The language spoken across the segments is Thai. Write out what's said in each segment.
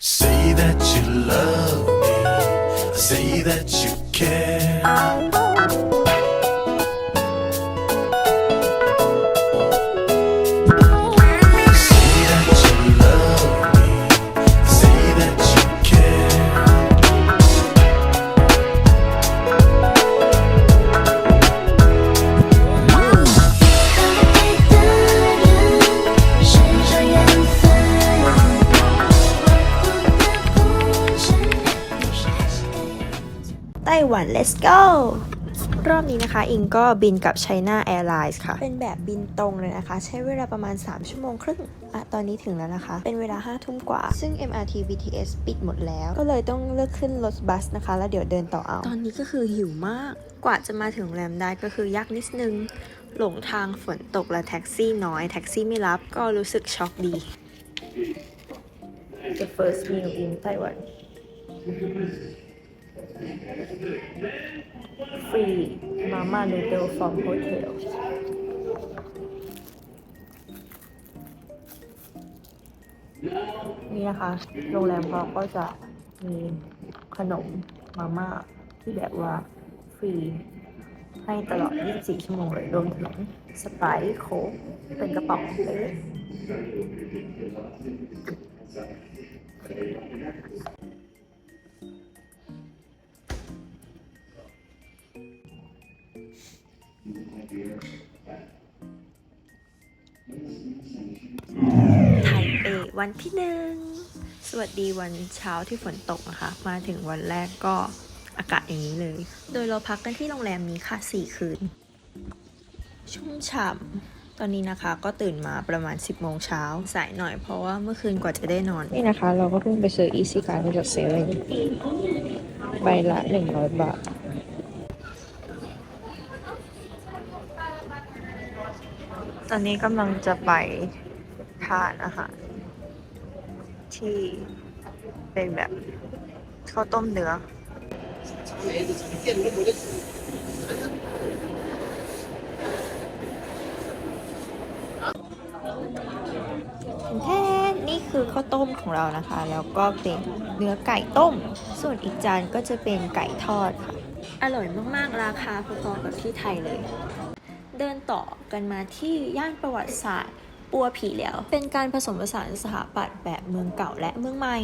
Say that you love me, say that you care. Let's go รอบนี้นะคะ อิงก็บินกับ China Airlines ค่ะ เป็นแบบบินตรงเลยนะคะ ใช้เวลาประมาณ 3 ชั่วโมงครึ่งอะตอนนี้ถึงแล้วนะคะ เป็นเวลา5ทุ่มกว่า ซึ่ง MRT BTS ปิดหมดแล้ว ก็เลยต้องเลือกขึ้นรถบัสนะคะ แล้วเดี๋ยวเดินต่อเอา ตอนนี้ก็คือหิวมาก กว่าจะมาถึงโรงแรมได้ก็คือยากนิดนึง หลงทางฝนตกและแท็กซี่น้อย แท็กซี่ไม่รับ ก็รู้สึกช็อกดี The first meal in Taiwan free mama noodle from hotel นี่นะคะ โรงแรมเขาก็จะมีขนมมาม่าที่แบบว่าฟรีให้ตลอด 24 ชั่วโมงเลยรวมถึงสไปร์โค้กเป็นกระป๋องเลย ไทเปวันที่หนึ่ง สวัสดีวันเช้าที่ฝนตกนะคะ มาถึงวันแรกก็อากาศอย่างนี้เลย โดยเราพักกันที่โรงแรมนี้ค่ะ 4 คืน ชุ่มฉ่ำ ตอนนี้นะคะก็ตื่นมาประมาณ 10 โมงเช้า สายหน่อยเพราะว่าเมื่อคืนกว่าจะได้นอน นี่นะคะ เราก็เพิ่งไปซื้อ Easy Card มาจากเซเว่นใบละ 100 บาท ตอนนี้กำลังจะไปทานอาหารที่เป็นแบบข้าวต้มเนื้อแท้นี่คือข้าวต้มของเรานะคะ แล้วก็เป็นเนื้อไก่ต้ม ส่วนอีกจานก็จะเป็นไก่ทอดค่ะ อร่อยมากๆ ราคาพอๆกับที่ไทยเลย เดินต่อกันมาที่ย่านประวัติศาสตร์ปัวผีเหลียวเป็นการผสมผสานสถาปัตย์แบบเมืองเก่าและเมืองใหม่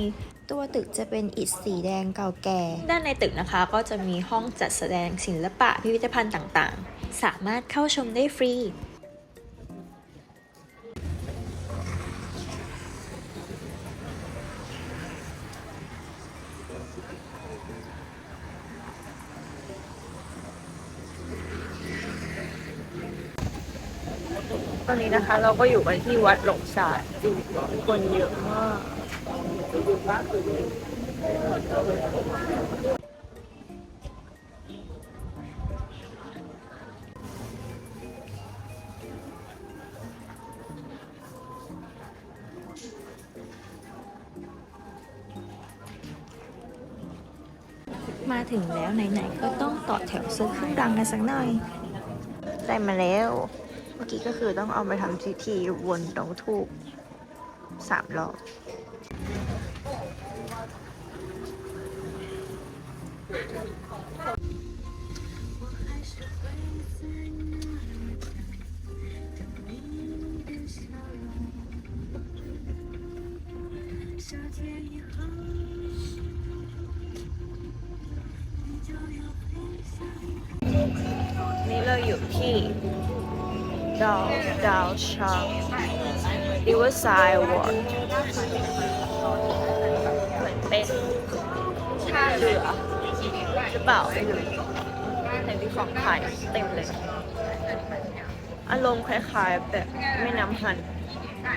ตัวตึกจะเป็นอิฐสีแดงเก่าแก่ ด้านในตึกนะคะก็จะมีห้องจัดแสดงศิลปะพิพิธภัณฑ์ต่างๆ สามารถเข้าชมได้ฟรี อนนี้นะคะ เราก็อยู่กันที่วัดหลงสาดคนเยอะมากมาถึงแล้วไหนๆก็ต้องต่อแถวซื้อเครื่องดังกันสักหน่อย ได้มาแล้ว เมื่อกี้ก็คือต้องเอาไปทำพิธีวนตรงทูบสามรอบ ดาวดาวชา Riverside Ward เหมือนเป็นท่าเรือหรือเปล่าไม่รู้แต่มีของขายเต็มเลย อารมณ์คล้ายๆแบบแม่น้ำฮัน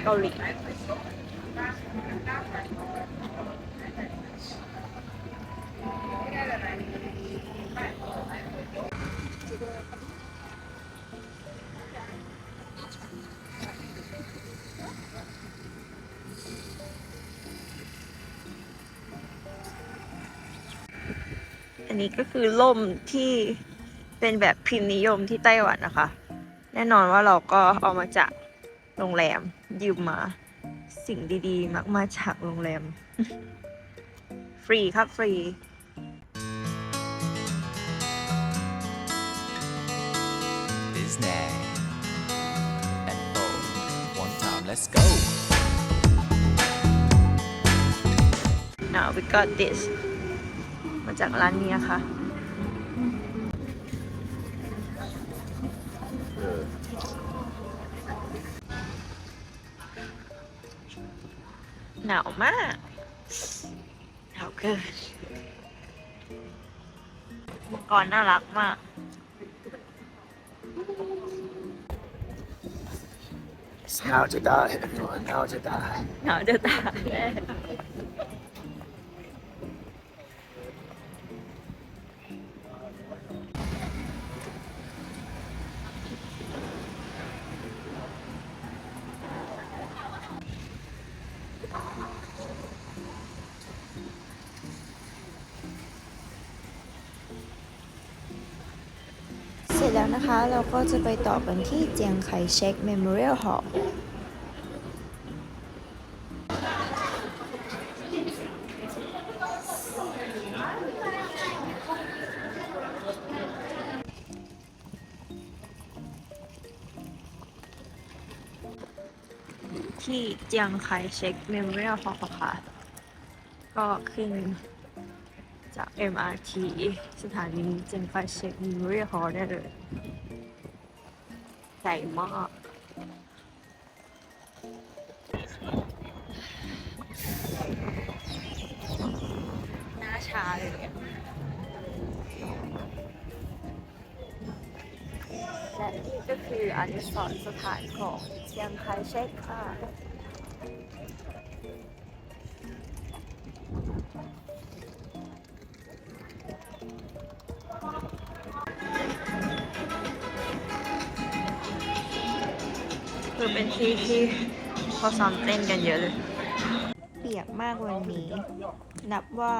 เกาหลี นนี้ก็คือล่มที่เป็นแบบพิมพ์นิยมที่ไต้หวันนะคะ แน่นอนว่าเราก็เอามาจากโรงแรมยืมมาสิ่งดีๆมักมาจากโรงแรม ฟรีครับฟรี Disney. And oh, one time, let's go. now we got this มาจากร้านนี้นะคะหนาวมากหนาวเกินอุปกรณ์น่ารักมากหนาวจะได้หน ร็จแล้วนะคะ เราก็จะไปต่อกันที่เจียงไคเชก Memorial Hall ที่เจียงไคเชก Memorial Hall ค่ะ ก็ขึ้น MRT สถานีเจียงไคเชก Memorial Hall ได้เลยใหญ่มากหน้าชาเลยและนี่ก็คืออนุสรณ์สถานของเชียงไคเชกค่ะ คือเป็นที่ที่เขาซ้อมเต้นกันเยอะเลย เปียกมากวันนี้ นับว่า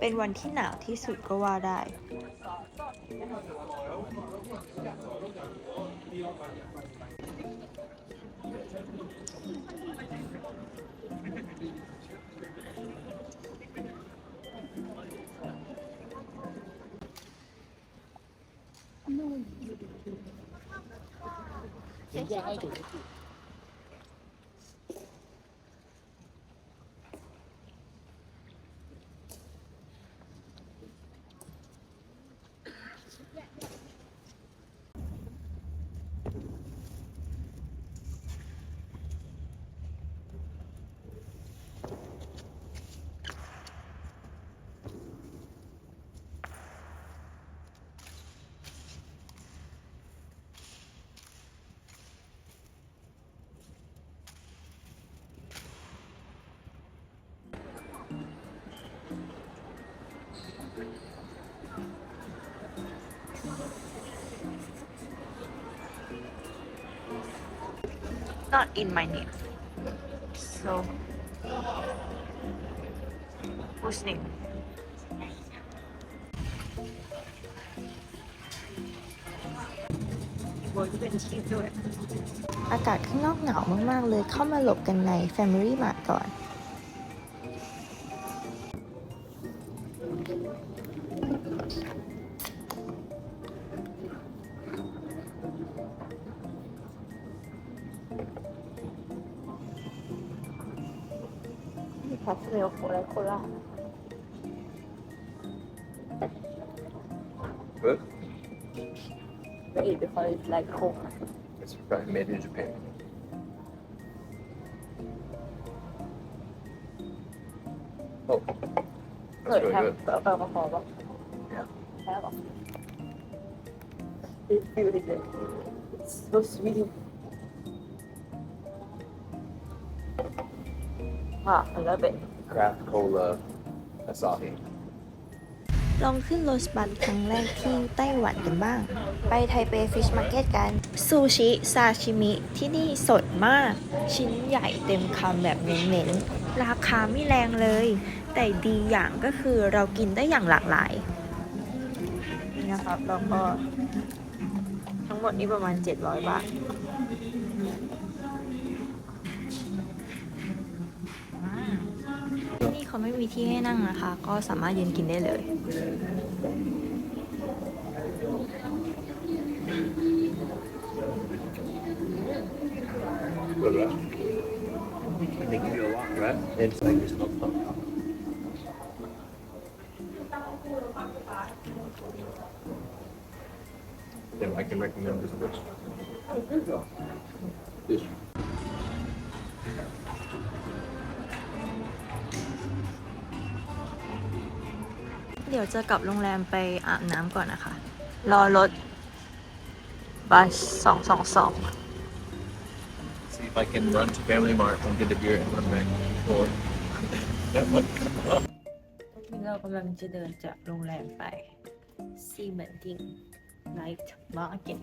เป็นวันที่หนาวที่สุดก็ว่าได้ Giày not in my name. So, whose name? อากาศข้างนอกหนาวมาก ๆ เลยเข้ามาหลบกันใน Family Mart ก่อน ลโคและโคลา Good. We eat because it's like cold. It's probably made in Japan. Oh, เค that's ย really ทำ good. แอลกอฮอล์ป่ะ Yeah. ใช่ป่ะ It's really good. It's so sweet. Ah, I love it. Craft Cola Asahi. ลองขึ้นรถบัสครั้งแรกที่ไต้หวันกันบ้าง ไปไทเปฟิชมาร์เก็ตกัน ซูชิ ซาชิมิ ที่นี่สดมาก ชิ้นใหญ่เต็มคำแบบเน้นๆ ราคาไม่แรงเลย แต่ดีอย่างก็คือเรากินได้อย่างหลากหลาย นี่นะครับแล้วก็ทั้งหมดนี้ประมาณ 700 บาท เขาไม่มีที่ให้นั่งนะคะ ก็สามารถยืนกินได้เลย Look at that. And they give you a lot, right? It's like there's no pump. Then I can recommend this list. This. ยวจะกลับโรงแรมไปอาบน้ำก่อนนะคะ รอรถบัสสองสองสอง See if I can run to Family Mart and get a beer and run back. Or that one. เรากำลังจะเดินจากโรงแรมไปซีเหมือนดิงไนท์มาร์เก็ต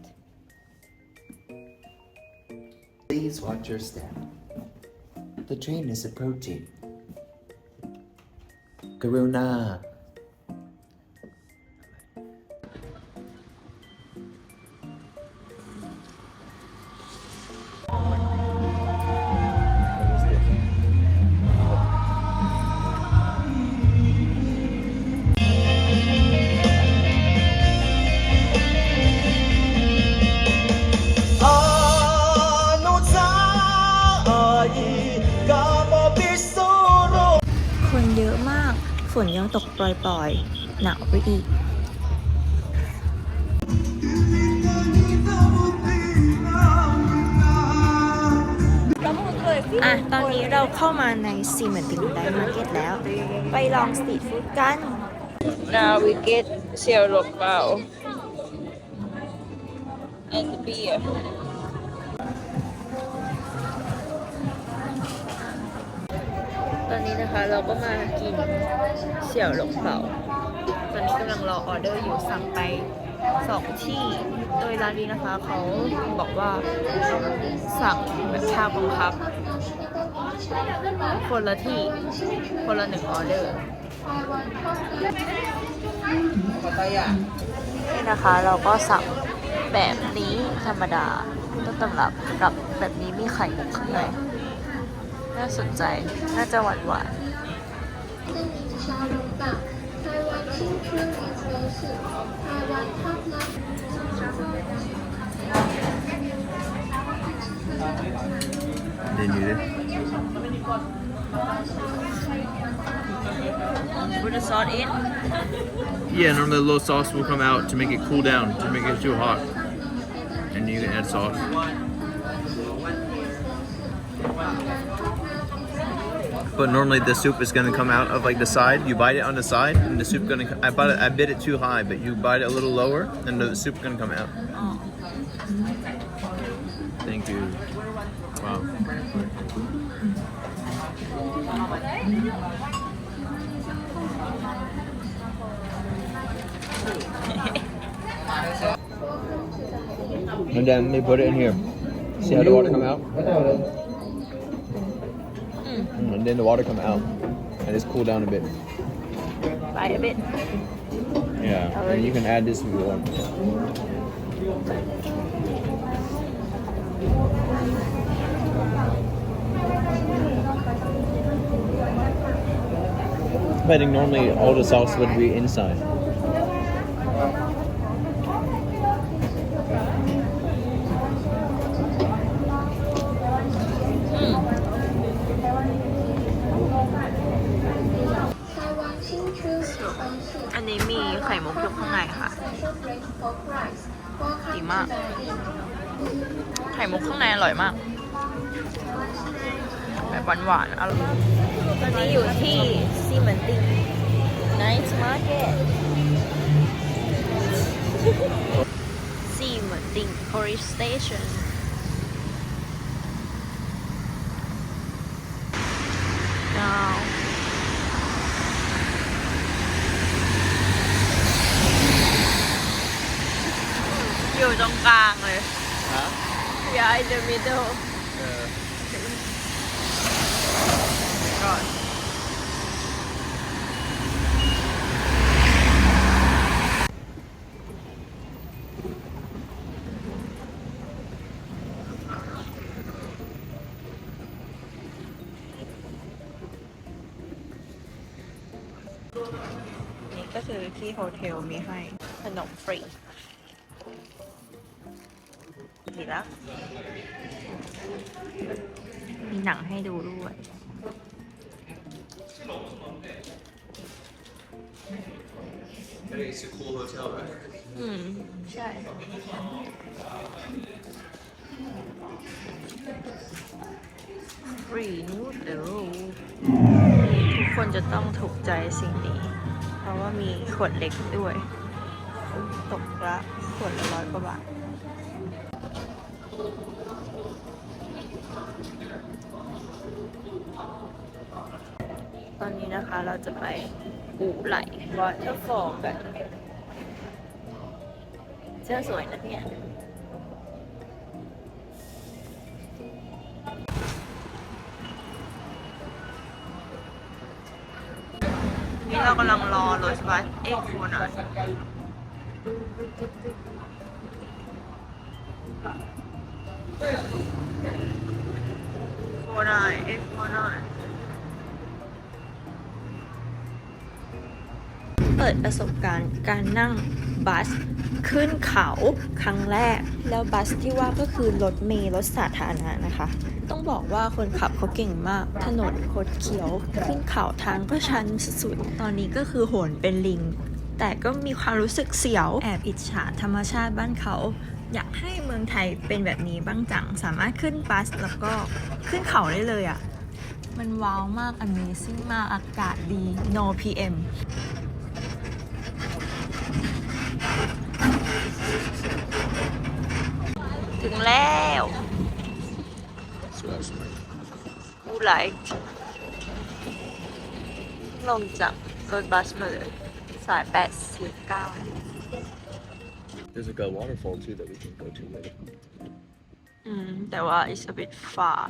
Please watch your step. The train is approaching. Karuna. อะ ตอนนี้เราเข้ามาในซีเมนติงไดมาร์เก็ตแล้ว ไปลองสตรีทฟู้ดกัน Now we get xiao rou bao and the beer. ตอนนี้นะคะเราก็มากินเสี่ยวหลงเปาตอนนี้กำลังรอออเดอร์อยู่สั่งไป สองที่ โดยร้านนี้นะคะเขาบอกว่าสั่งแบบชาบังคับ คนละที่ คนละหนึ่งออเดอร์นี่นะคะเราก็สั่งแบบนี้ธรรมดาต้นตำรับกับแบบนี้มีไข่มุกข้างในน่าสนใจ น่าจะหวานหวาน 青春名城市，台湾 Top Notch。 Then you Put the salt in. Yeah, normally the little sauce will come out to make it cool down, to make it too hot. And you can add sauce. But normally the soup is gonna come out of like the side. You bite it on the side, and the soup gonna. I bite it. I bit it too high, but you bite it a little lower, and the soup gonna come out. Thank you. Wow. And then they put it in here. See how the water come out? And then the water come out. And it's cool down a bit. By a bit. Yeah. And you can add this if you want. But I think normally all the sauce would be inside. มาก ไข่มุกข้างในอร่อยมาก แบบหวานๆอร่อยตอนนี้อยู่ที่ซีเหมือนติงไนท์มาร์เก็ตซีเหมือนติง Police Station ดาว อยู่ตรงกลางเลย We are in the middle God นี่ก็คือที่โฮเทลมีให้ขนมฟรีีแล้ว มีหนังให้ดูด้วย It's a cool hotel, right? อืม ใช่ ฟรีนูดเดลทุกคนจะต้องถูกใจสิ่งนี้ เพราะว่ามีขวดเล็กด้วย ตกละขวดละร้อยกว่าบาท ตอนนี้นะคะ เราจะไปอู่ไหลวอเตอร์ฟอลกันเสื้อสวยนะเนี่ยนี่เรากำลังรอรถบัสเอ็กโฟนอะโฟนอะเอ็กโฟนอะ เปิดประสบการณ์การนั่งบัสขึ้นเขาครั้งแรก แล้วบัสที่ว่าก็คือรถเมล์รถสาธารณะนะคะ ต้องบอกว่าคนขับเขาเก่งมาก ถนนคดเขียว ขึ้นเขาทางก็ชันสุดๆ ตอนนี้ก็คือโหนเป็นลิง แต่ก็มีความรู้สึกเสียวแอบอิจฉาธรรมชาติบ้านเขา อยากให้เมืองไทยเป็นแบบนี้บ้างจัง สามารถขึ้นบัสแล้วก็ขึ้นเขาได้เลยอะ่ะ มันว้าวมาก Amazing มากอากาศดี no PM ถึงแล้วอูไลท์ลงจากรถบัสมาเลยสาย8 4 9 There's like a waterfall too that we can go to later. อืมแต่ว่า it's a bit far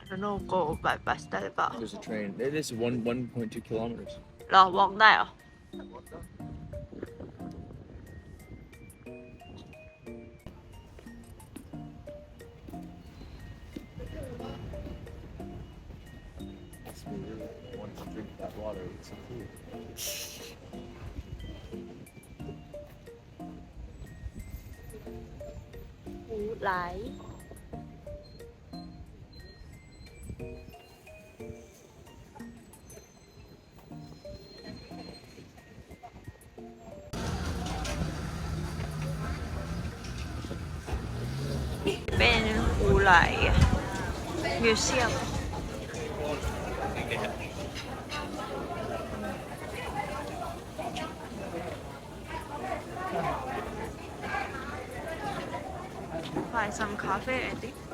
I don't know go by bus ได้หรือเปล่า There's a train. It is one 1.2 kilometers. รอ walk ได้เหรอ drink that water, it's cool. อูไลท์เ café, Andy.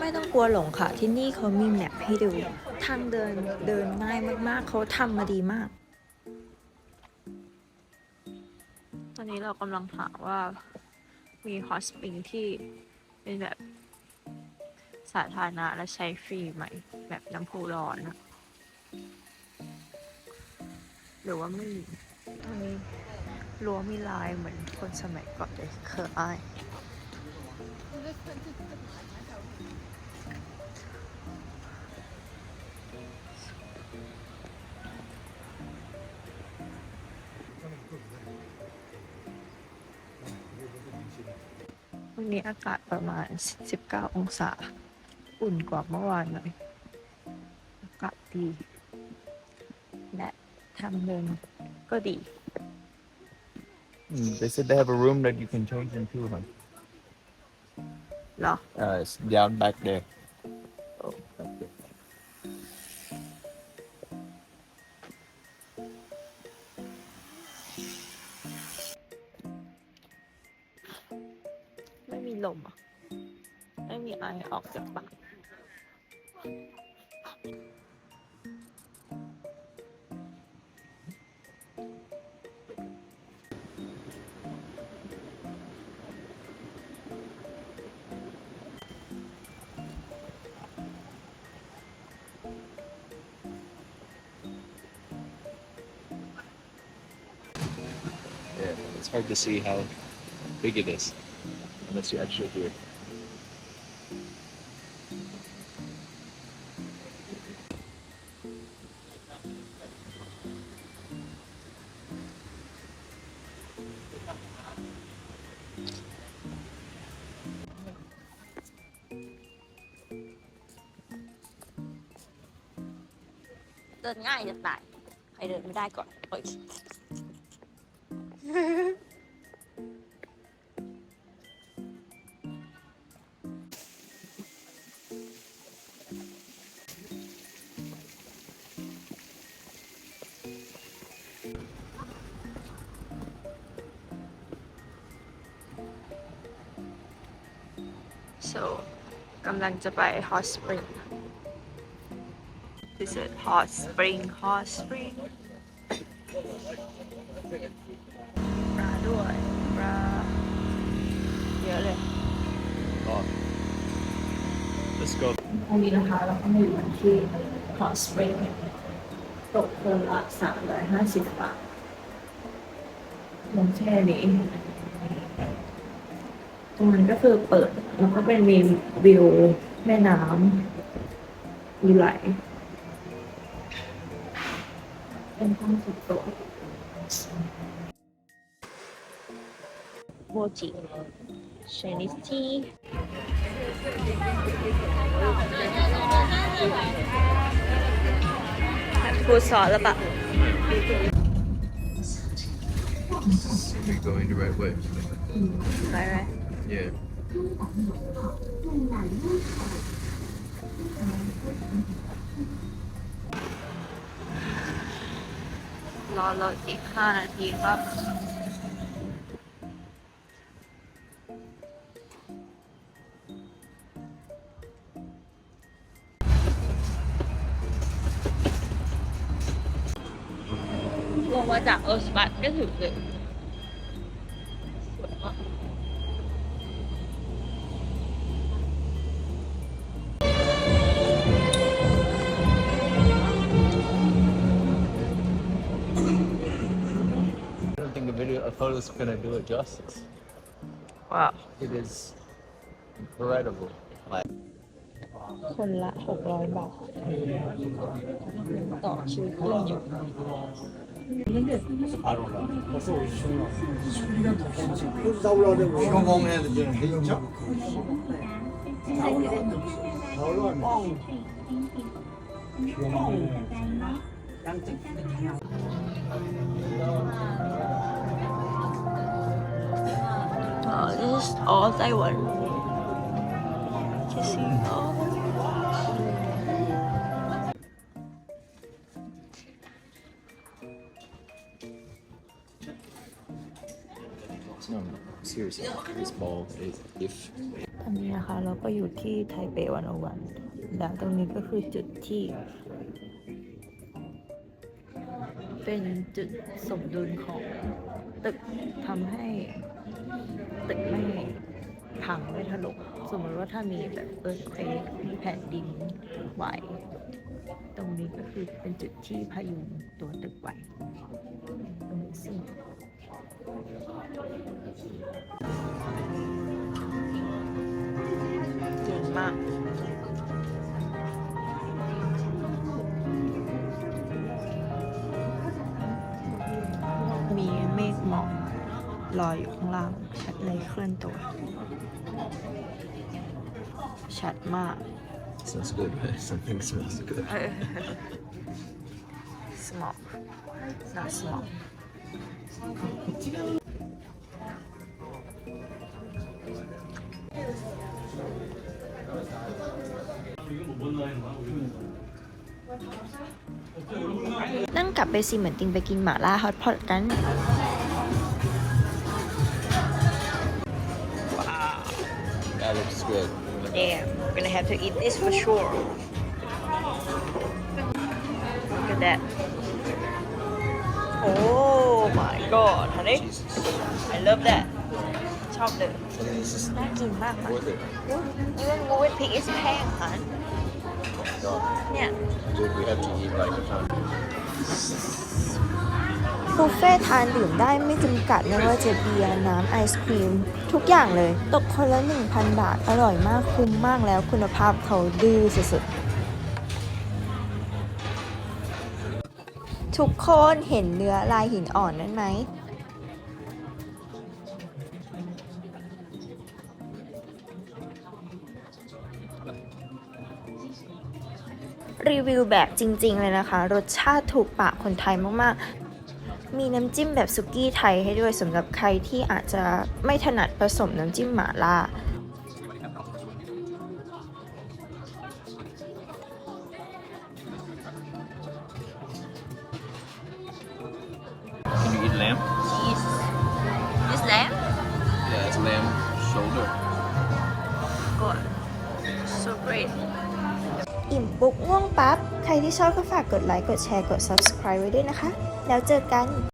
ไม่ต้องกลัวหลงค่ะ ที่นี่เขามีแมปให้ดู ทางเดินเดินง่ายมากๆ เขาทำมาดีมาก ตอนนี้เรากำลังหาว่ามีฮอสปิงที่เป็นแบบสาธารณะและใช้ฟรีไหม แบบน้ำพุร้อนนะหรือว่าไม่มีตอนนี้รั้วมีลายเหมือนคนสมัยก่อนเลยเคออาย อากาศประมาณ 19 องศา อุ่นกว่าเมื่อวานหน่อยอากาศดี และทางเดินก็ดี Mm, They said they have a room that you can change into. Huh? เหรอ Uh, it's down back there. Oh. back there. hard to see how big it is unless you actually hear. Tên เดินง่ายจะตาย ใครเดินไม่ได้ก่อนโอ้ย ำลังจะไป hot spring This is hot spring hot spring ปลาด้วยปลาเยอะเลย Oh. Let's go. อันนี้นะคะเราก็มาอยู่กันที่ Hot Spring ตกคนละสามร้อยห้าสิบบาทลงแช่นี้ ตรงนั้นก็คือเปิด แล้วก็เป็นมีวิวแม่น้ำมีไหลเป็นห้องสุดโต่งโมจิ Chinese tea พูดสอนแล้วปะ You're going the right way. ไปไหม Yeah. รอเราอีกห้านาทีครับลงมาจากเอสบัตก็ถึงเลย video, a photo is gonna do it justice. ว้าว It is incredible. Like, คนละหกร้อยบาท ต่อคิวขึ้นอยู่ Oh, this is all Taiwan. You see all. no, no, seriously, this ball is if ตอนนี้นะคะเราก็อยู่ที่ไทเปวันโอวันแล้วตรงนี้ก็คือจุดที่ เป็นจุดสมดุลของตึกทำให้ ตึกไม่พังไม่ถล่มสมมติว่าถ้ามีแบบเอิร์ธเควกแผ่นดินไหว ตรงนี้ก็คือเป็นจุดที่พยุงตัวตึกไหวตรงนี้ซึ่งเก่งมาก ลอยอยู่ข้างล่าง ชัดเลยเคลื่อนตัว ชัดมาก smells good. Something smells good. สมอกน่าสมอกนั่งกลับไปสิเหมือนติงไปกินหม่าล่าฮอตพอตกัน good. Yeah, we're gonna have to eat this for sure. Look at that. Oh my god, honey. I love that. ชอบเลย I think this is น่ากินมากค่ะ worth it. Even moving pig is แพงค่ะ God. เนี่ย Dude, we have to eat like a ton. บุฟเฟ่ทานดื่มได้ไม่จำกัดไม่ว่าจะเบียร์น้ำไอศครีม ทุกอย่างเลย ตกคนละ 1,000 บาท อร่อยมากคุ้มมากแล้วคุณภาพเขาดื้อสุดๆ ทุกคนเห็นเนื้อลายหินอ่อนนั้นไหมรีวิวแบบจริง ๆ เลยนะคะ รสชาติถูกปากคนไทยมากๆ มีน้ำจิ้มแบบสุกี้ไทยให้ด้วยสำหรับใครที่อาจจะไม่ถนัดผสมน้ำจิ้มหม่าล่า Can you eat lamb? Yes. This lamb? Yeah, it's lamb shoulder. God. So great. อิ่มปุ๊บง่วงปั๊บ ใครที่ชอบก็ฝากกดไลค์ กดแชร์ กด subscribe ไว้ด้วยนะคะ แล้วเจอกัน